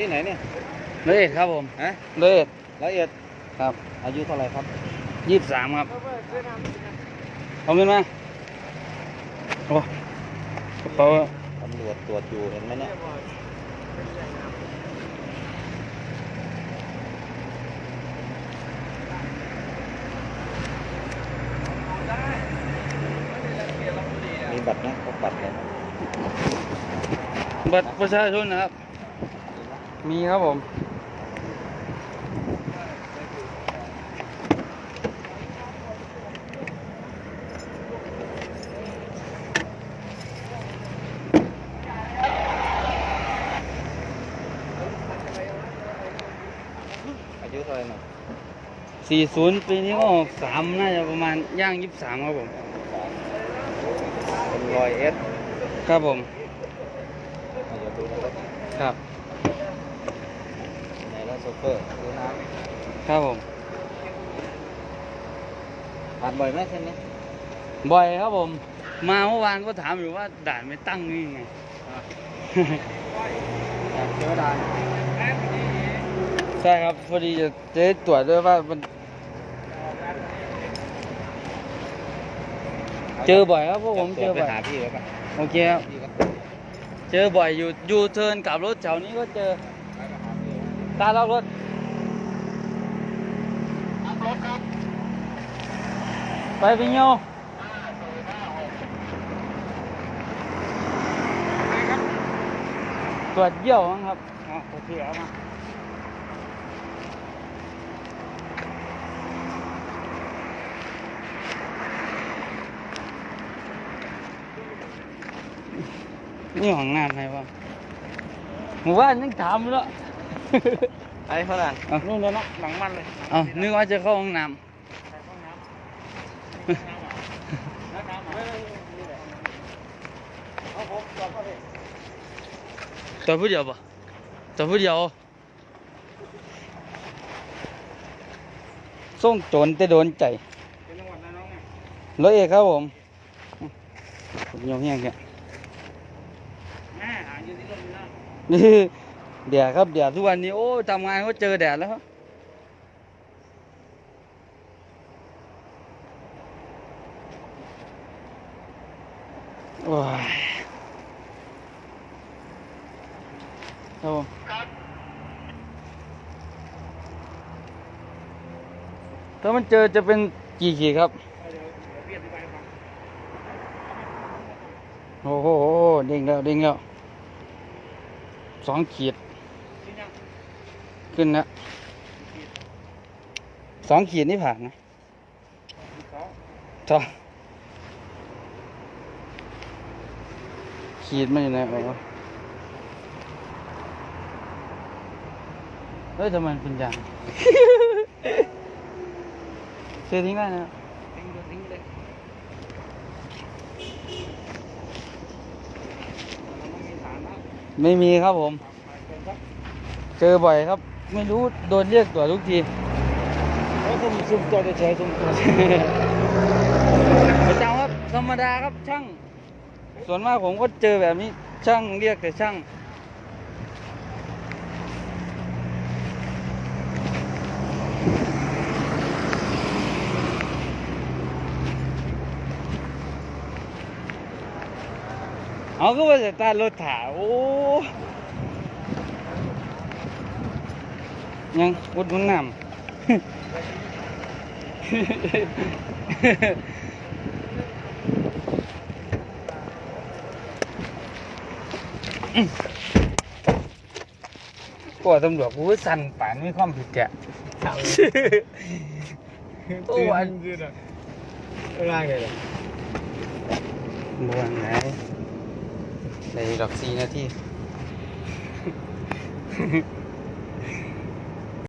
ที่ไหนเนี่ยร้อยเอ็ดครับผมฮะร้อยเอ็ดละเอียดครับอายุเท่าไหร่ครับยี่สิบสามครับเอาเงินมาโอ้กระเป๋าตำรวจตรวจอยู่เห็นไหมเนี่ยมีบัตรนะพกบัตรเลยนะบัตรประชาชนนะครับ มีครับผมอายุเท่าไหร่หน่อยสี่ศูนย์ปีนี้ก็หกสามน่าจะประมาณย่างยี่สิบสามครับผมเป็นรอยเอสครับผมอายุดูนะครับครับในรถ โซเฟอร์ดูน้ครับผมำผ่านบ่อยไหมเส้นนี้บ่อยครับผม มาเมื่อวานก็ถามอยู่ว่าด่านไม่ตั้งนี่ไงเจอด่านใช่ครับพอดีจะจะได้ตรวจด้วยว่ามัน เจอบ่อยครับพวกผมเจอไปบ่อยหาพี่แล้วกันโอเคครับพี่ก็เจอบ่อยอยู่ยูเทิร์นกลับรถแถวนี้ก็เจอไปหาพี่ ตาล็อกรถล็อกรถครับ ไปพิญโยตรวจเยี่ยวครับอ๋อโอเคเอามานี่ของน้ำไหนวะหมู่บ้านยังถามอยู่แล้ว ไอ้ฝรั่งเอานู่นเลยนะหลังมันเลยเอานึกว่าจะเข้าห้องน้ำเอาผมจอดเข้าไปตัวผู้เดียวปะตัวผู้เดียวส่งโจรแต่โดนใจเป็นจังหวัดนะน้องไงร้อยเอกครับผมผมยอมแห้งแค่ แดดครับแดดทุกวันนี้โอ้ทำงานก็เจอแดดแล้วครับโอ้ยครับผมถ้ามันเจอจะเป็นกี่ขีดครับ โอ้โหเด้งแล้วเด้งแล้วสองขีด ขึ้นแล้วสองขีดนี่ผ่านนะสองต่อขีดมันอยู่ไหนอ๋อเฮ้ยทำไมมันเป็นอย่างเททิ้งได้นะทิ้งเลยทิ้งเลยมันไม่มีฐานนะไม่มีครับผมไปเชิญครับเจอบ่อยครับ ไม่รู้โดนเรียกตัวจทุกทีโอ้ผมซุ่มตัวเฉยๆซุ่มตัวประจำครับธรรมดาครับช่าง ส่วนมากผมก็เจอแบบนี้ช่างเรียกแต่ช่างเอาก็ว่าจะตารถถาโอ้ ยังอุดหนุนน้ำกลัวตำรวจกูก็สั่นป่านมีความผิดแกะโอ้อันยืดอะร่างเลยบวนไหนในดอกซีนาที